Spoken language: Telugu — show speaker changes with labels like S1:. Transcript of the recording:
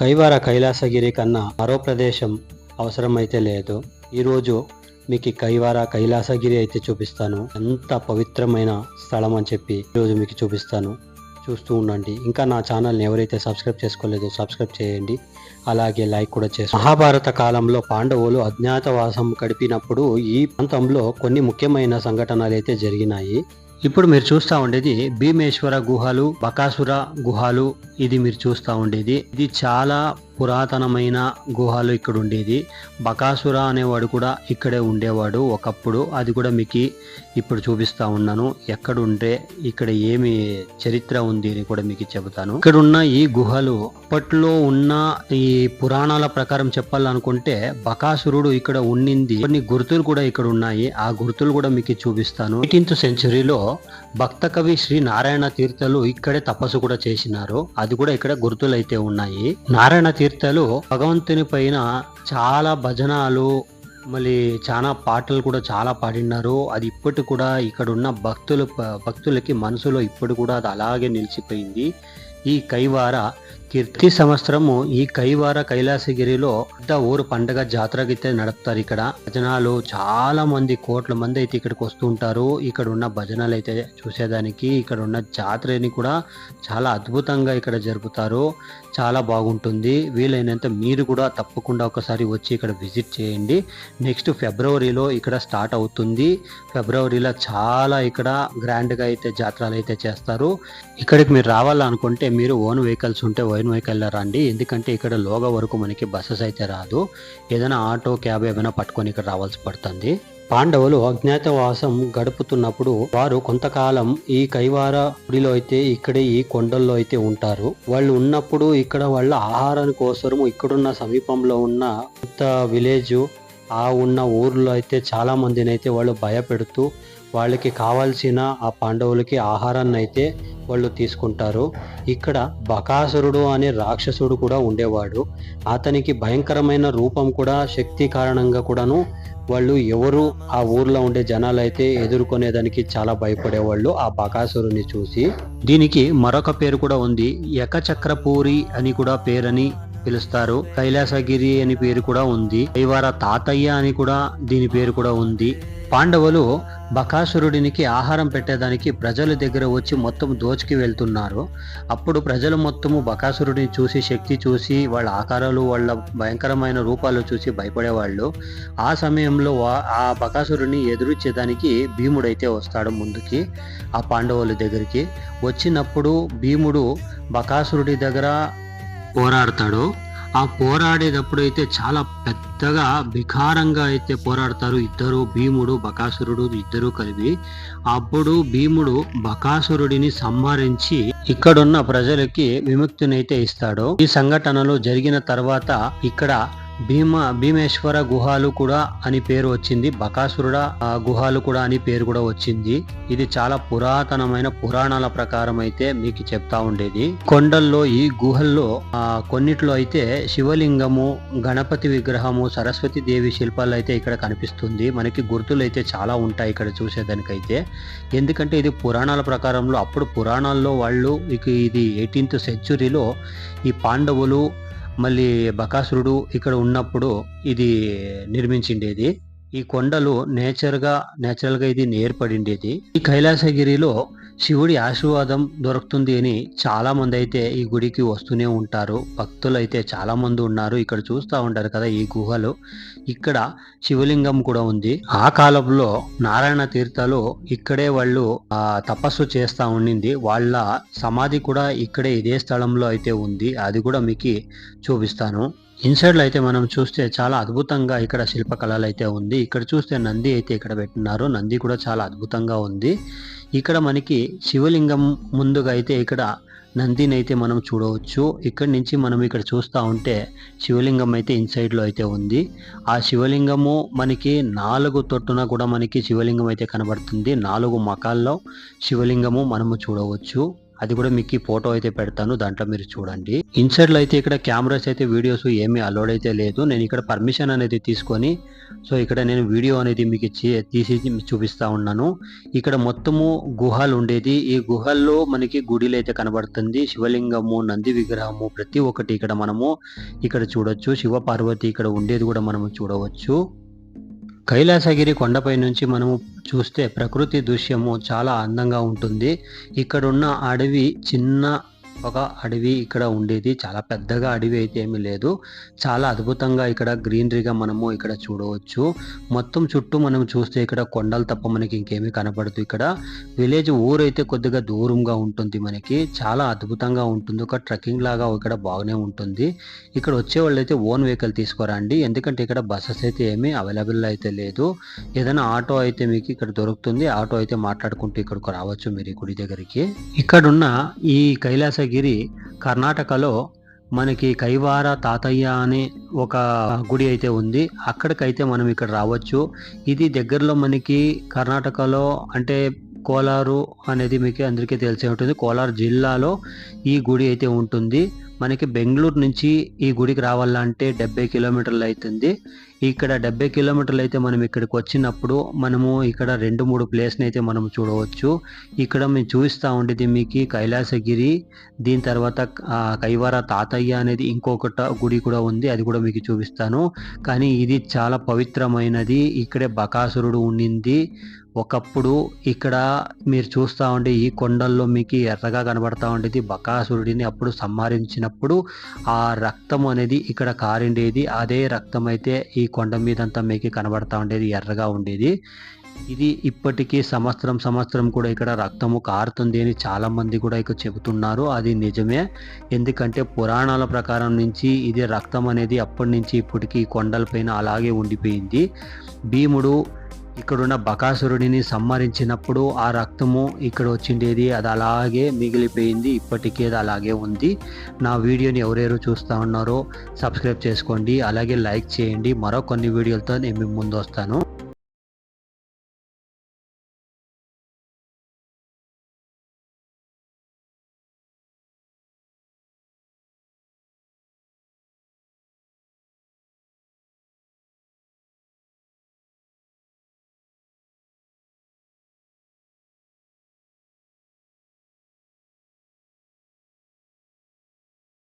S1: కైవార కైలాసగిరి కన్నా మరో ప్రదేశం అవసరమైతే లేదు. ఈరోజు మీకు కైవార కైలాసగిరి అయితే చూపిస్తాను. ఎంత పవిత్రమైన స్థలం అని చెప్పి ఈరోజు మీకు చూపిస్తాను. చూస్తూ ఉండండి. ఇంకా నా ఛానల్ని ఎవరైతే సబ్స్క్రైబ్ చేసుకోలేదో సబ్స్క్రైబ్ చేయండి. అలాగే లైక్ కూడా చేసి మహాభారత కాలంలో పాండవులు అజ్ఞాతవాసం గడిపినప్పుడు ఈ ప్రాంతంలో కొన్ని ముఖ్యమైన సంఘటనలు అయితే జరిగినాయి. ఇప్పుడు మీరు చూస్తా ఉండేది భీమేశ్వర గుహలు బకాసుర గుహలు. ఇది మీరు చూస్తా ఉండేది. ఇది చాలా పురాతనమైన గుహలు ఇక్కడ ఉండేది బకాసుర అనేవాడు కూడా ఇక్కడే ఉండేవాడు ఒకప్పుడు. అది కూడా మీకు ఇప్పుడు చూపిస్తా ఉన్నాను. ఎక్కడ ఉంటే ఇక్కడ ఏమి చరిత్ర ఉంది అని కూడా మీకు చెబుతాను. ఇక్కడ ఉన్న ఈ గుహలు అప్పట్లో ఉన్న ఈ పురాణాల ప్రకారం చెప్పాలనుకుంటే బకాసురుడు ఇక్కడ ఉండింది. కొన్ని గుర్తులు కూడా ఇక్కడ ఉన్నాయి. ఆ గుర్తులు కూడా మీకు చూపిస్తాను. ఎయిటీన్త్ సెంచరీలో భక్త కవి శ్రీ నారాయణ తీర్థలు ఇక్కడే తపస్సు కూడా చేసినారు. అది కూడా ఇక్కడ గుర్తులు అయితే ఉన్నాయి. నారాయణ కీర్తలు భగవంతుని పైన చాలా భజనాలు మళ్ళీ చాలా పాటలు కూడా చాలా పాడినారు. అది ఇప్పటి కూడా ఇక్కడ ఉన్న భక్తులు భక్తులకి మనసులో ఇప్పుడు కూడా అది అలాగే నిలిచిపోయింది. ఈ కైవార కీర్తి సంవత్సరము ఈ కైవార కైలాసగిరిలో పెద్ద ఊరు పండగ జాతరకి అయితే నడుపుతారు ఇక్కడ. భజనాలు చాలా మంది కోట్ల మంది అయితే ఇక్కడికి వస్తుంటారు ఇక్కడ ఉన్న భజనలు అయితే చూసేదానికి ఇక్కడ ఉన్న జాతరని కూడా చాలా అద్భుతంగా ఇక్కడ జరుపుతారు. చాలా బాగుంటుంది. వీలైనంత మీరు కూడా తప్పకుండా ఒకసారి వచ్చి ఇక్కడ విజిట్ చేయండి. నెక్స్ట్ ఫిబ్రవరిలో ఇక్కడ స్టార్ట్ అవుతుంది. ఫిబ్రవరిలో చాలా ఇక్కడ గ్రాండ్గా అయితే జాతరలు అయితే చేస్తారు. ఇక్కడికి మీరు రావాలనుకుంటే మీరు ఓన్ వెహికల్స్ ఉంటే ఓన్ రండి ఎందుకంటే ఇక్కడ లోగా వరకు మనకి బస్సెస్ అయితే రాదు. ఏదైనా ఆటో క్యాబ్ ఏమైనా పట్టుకొని ఇక్కడ రావాల్సి పడుతుంది. పాండవులు అజ్ఞాతవాసం గడుపుతున్నప్పుడు వారు కొంతకాలం ఈ కైవార గుడిలో అయితే ఇక్కడే ఈ కొండల్లో అయితే ఉంటారు. వాళ్ళు ఉన్నప్పుడు ఇక్కడ వాళ్ళ ఆహారం కోసము ఇక్కడున్న సమీపంలో ఉన్న కొత్త విలేజ్ ఆ ఉన్న ఊర్లో అయితే చాలామందిని అయితే వాళ్ళు భయపెడుతూ వాళ్ళకి కావాల్సిన ఆ పాండవులకి ఆహారాన్ని అయితే వాళ్ళు తీసుకుంటారు. ఇక్కడ బకాసురుడు అనే రాక్షసుడు కూడా ఉండేవాడు. అతనికి భయంకరమైన రూపం కూడా శక్తి కారణంగా కూడాను వాళ్ళు ఎవరు ఆ ఊర్లో ఉండే జనాలు అయితే ఎదుర్కొనేదానికి చాలా భయపడేవాళ్ళు ఆ బకాసురుని చూసి. దీనికి మరొక పేరు కూడా ఉంది. యకచక్రపూరి అని కూడా పేరని పిలుస్తారు. కైలాసగిరి అని పేరు కూడా ఉంది. కైవార తాతయ్య అని కూడా దీని పేరు కూడా ఉంది. పాండవులు బకాసురుడినికి ఆహారం పెట్టేదానికి ప్రజల దగ్గర వచ్చి మొత్తం దోచుకి వెళ్తున్నారు. అప్పుడు ప్రజలు మొత్తము బకాసురుడిని చూసి శక్తి చూసి వాళ్ళ ఆకారాలు వాళ్ళ భయంకరమైన రూపాలు చూసి భయపడేవాళ్ళు. ఆ సమయంలో ఆ బకాసురుడిని ఎదురుచ్చేదానికి భీముడైతే వస్తాడు ముందుకి ఆ పాండవుల దగ్గరికి. వచ్చినప్పుడు భీముడు బకాసురుడి దగ్గర పోరాడతాడు? ఆ పోరాడేటప్పుడు అయితే చాలా పెద్దగా వికారంగా అయితే పోరాడతారు ఇద్దరు భీముడు బకాసురుడు ఇద్దరు కలిపి. అప్పుడు భీముడు బకాసురుడిని సంహరించి ఇక్కడున్న ప్రజలకి విముక్తినైతే ఇస్తాడు. ఈ సంఘటనలు జరిగిన తర్వాత ఇక్కడ భీమ భీమేశ్వర గుహాలు కూడా అని పేరు వచ్చింది. బకాసురుడ గుహాలు కూడా అని పేరు కూడా వచ్చింది. ఇది చాలా పురాతనమైన పురాణాల ప్రకారం అయితే మీకు చెప్తా ఉండేది. కొండల్లో ఈ గుహల్లో కొన్నిట్లో అయితే శివలింగము గణపతి విగ్రహము సరస్వతి దేవి శిల్పాలు అయితే ఇక్కడ కనిపిస్తుంది. మనకి గుర్తులు అయితే చాలా ఉంటాయి ఇక్కడ చూసేదానికైతే. ఎందుకంటే ఇది పురాణాల ప్రకారంలో అప్పుడు పురాణాల్లో వాళ్ళు ఇక ఇది ఎయిటీన్త్ సెంచురీలో ఈ పాండవులు మళ్ళీ బకాసురుడు ఇక్కడ ఉన్నప్పుడు ఇది నిర్మించిండేది. ఈ కొండలు నేచర్గా నేచురల్గా ఇది ఏర్పడిండేది. ఈ కైలాసగిరిలో శివుడి ఆశీర్వాదం దొరుకుతుంది అని చాలామంది అయితే ఈ గుడికి వస్తూనే ఉంటారు. భక్తులు అయితే చాలామంది ఉన్నారు. ఇక్కడ చూస్తూ ఉంటారు కదా ఈ గుహలు. ఇక్కడ శివలింగం కూడా ఉంది. ఆ కాలంలో నారాయణ తీర్థాలు ఇక్కడే వాళ్ళు తపస్సు చేస్తూ ఉండింది. వాళ్ళ సమాధి కూడా ఇక్కడే ఇదే స్థలంలో అయితే ఉంది. అది కూడా మీకు చూపిస్తాను. ఇన్సైడ్లో అయితే మనం చూస్తే చాలా అద్భుతంగా ఇక్కడ శిల్పకళలు అయితే ఉంది. ఇక్కడ చూస్తే నంది అయితే ఇక్కడ పెట్టినారు. నంది కూడా చాలా అద్భుతంగా ఉంది. ఇక్కడ మనకి శివలింగం ముందుగా అయితే ఇక్కడ నందిని అయితే మనం చూడవచ్చు. ఇక్కడి నుంచి మనం ఇక్కడ చూస్తూ ఉంటే శివలింగం అయితే ఇన్సైడ్లో అయితే ఉంది. ఆ శివలింగము మనకి నాలుగు తొట్టున కూడా మనకి శివలింగం అయితే కనబడుతుంది. నాలుగు మకాల్లో శివలింగము మనము చూడవచ్చు. అది కూడా మీకు ఫోటో అయితే పెడతాను దాంట్లో మీరు చూడండి. ఇన్సైడ్లో అయితే ఇక్కడ కెమెరాస్ అయితే వీడియోస్ ఏమీ అలౌడ్ అయితే లేదు. నేను ఇక్కడ పర్మిషన్ అనేది తీసుకొని సో ఇక్కడ నేను వీడియో అనేది మీకు ఇచ్చి తీసి చూపిస్తా ఉన్నాను. ఇక్కడ మొత్తము గుహలు ఉండేది. ఈ గుహల్లో మనకి గుడిలు అయితే కనబడుతుంది. శివలింగము నంది విగ్రహము ప్రతి ఒక్కటి ఇక్కడ మనము ఇక్కడ చూడొచ్చు. శివ పార్వతి ఇక్కడ ఉండేది కూడా మనము చూడవచ్చు. కైలాసగిరి కొండపై నుంచి మనము చూస్తే ప్రకృతి దృశ్యము చాలా అందంగా ఉంటుంది. ఇక్కడున్న అడవి చిన్న ఒక అడవి ఇక్కడ ఉండేది. చాలా పెద్దగా అడవి అయితే ఏమీ లేదు. చాలా అద్భుతంగా ఇక్కడ గ్రీనరీగా మనము ఇక్కడ చూడవచ్చు. మొత్తం చుట్టూ మనం చూస్తే ఇక్కడ కొండలు తప్ప మనకి ఇంకేమీ కనపడదు ఇక్కడ. విలేజ్ ఊరైతే కొద్దిగా దూరంగా ఉంటుంది మనకి. చాలా అద్భుతంగా ఉంటుంది. ఒక ట్రెక్కింగ్ లాగా ఇక్కడ బాగానే ఉంటుంది. ఇక్కడ వచ్చే వాళ్ళు అయితే ఓన్ వెహికల్ తీసుకురండి. ఎందుకంటే ఇక్కడ బస్సెస్ అయితే ఏమీ అవైలబుల్ అయితే లేదు. ఏదైనా ఆటో అయితే మీకు ఇక్కడ దొరుకుతుంది. ఆటో అయితే మాట్లాడుకుంటూ ఇక్కడికి రావచ్చు మీరు గుడి దగ్గరికి. ఇక్కడున్న ఈ కైలాస కైలాసగిరి కర్ణాటకలో మనకి కైవార తాతయ్య అనే ఒక గుడి అయితే ఉంది. అక్కడికైతే మనం ఇక్కడ రావచ్చు. ఇది దగ్గరలో మనకి కర్ణాటకలో అంటే కోలారు అనేది మీకు అందరికీ తెలిసే ఉంటుంది. కోలారు జిల్లాలో ఈ గుడి అయితే ఉంటుంది. మనకి బెంగళూరు నుంచి ఈ గుడికి రావాలంటే డెబ్బై కిలోమీటర్లు అవుతుంది ఇక్కడ డెబ్బై కిలోమీటర్లు అయితే మనం ఇక్కడికి వచ్చినప్పుడు మనము ఇక్కడ రెండు మూడు ప్లేస్ని అయితే మనం చూడవచ్చు. ఇక్కడ మేము చూపిస్తూ ఉండేది మీకు కైలాసగిరి దీని తర్వాత కైవార తాతయ్య అనేది ఇంకొకట గుడి కూడా ఉంది. అది కూడా మీకు చూపిస్తాను. కానీ ఇది చాలా పవిత్రమైనది. ఇక్కడే బకాసురుడు ఉండింది. ఒకప్పుడు ఇక్కడ మీరు చూస్తూ ఉండే ఈ కొండల్లో మీకు ఎర్రగా కనబడతా ఉండేది బకాసురుడిని. అప్పుడు సంహరించినప్పుడు ఆ రక్తం అనేది ఇక్కడ కారిండేది. అదే రక్తం అయితే ఈ కొండ మీదంతా మీకు కనబడతా ఉండేది ఎర్రగా ఉండేది. ఇది ఇప్పటికీ సంవత్సరం సంవత్సరం కూడా ఇక్కడ రక్తము కారుతుంది అని చాలా మంది కూడా ఇక్కడ చెబుతున్నారు. అది నిజమే. ఎందుకంటే పురాణాల ప్రకారం నుంచి ఇది రక్తం అనేది అప్పటి నుంచి ఇప్పటికీ కొండలపైన అలాగే ఉండిపోయింది. భీముడు ఇక్కడున్న బకాసురుడిని సంహరించినప్పుడు ఆ రక్తము ఇక్కడ వచ్చిండేది. అది అలాగే మిగిలిపోయింది. ఇప్పటికీ అది అలాగే ఉంది. నా వీడియోని ఎవరెవరు చూస్తూ ఉన్నారో సబ్స్క్రైబ్ చేసుకోండి. అలాగే లైక్ చేయండి. మరో కొన్ని వీడియోలతో నేను ముందు వస్తాను.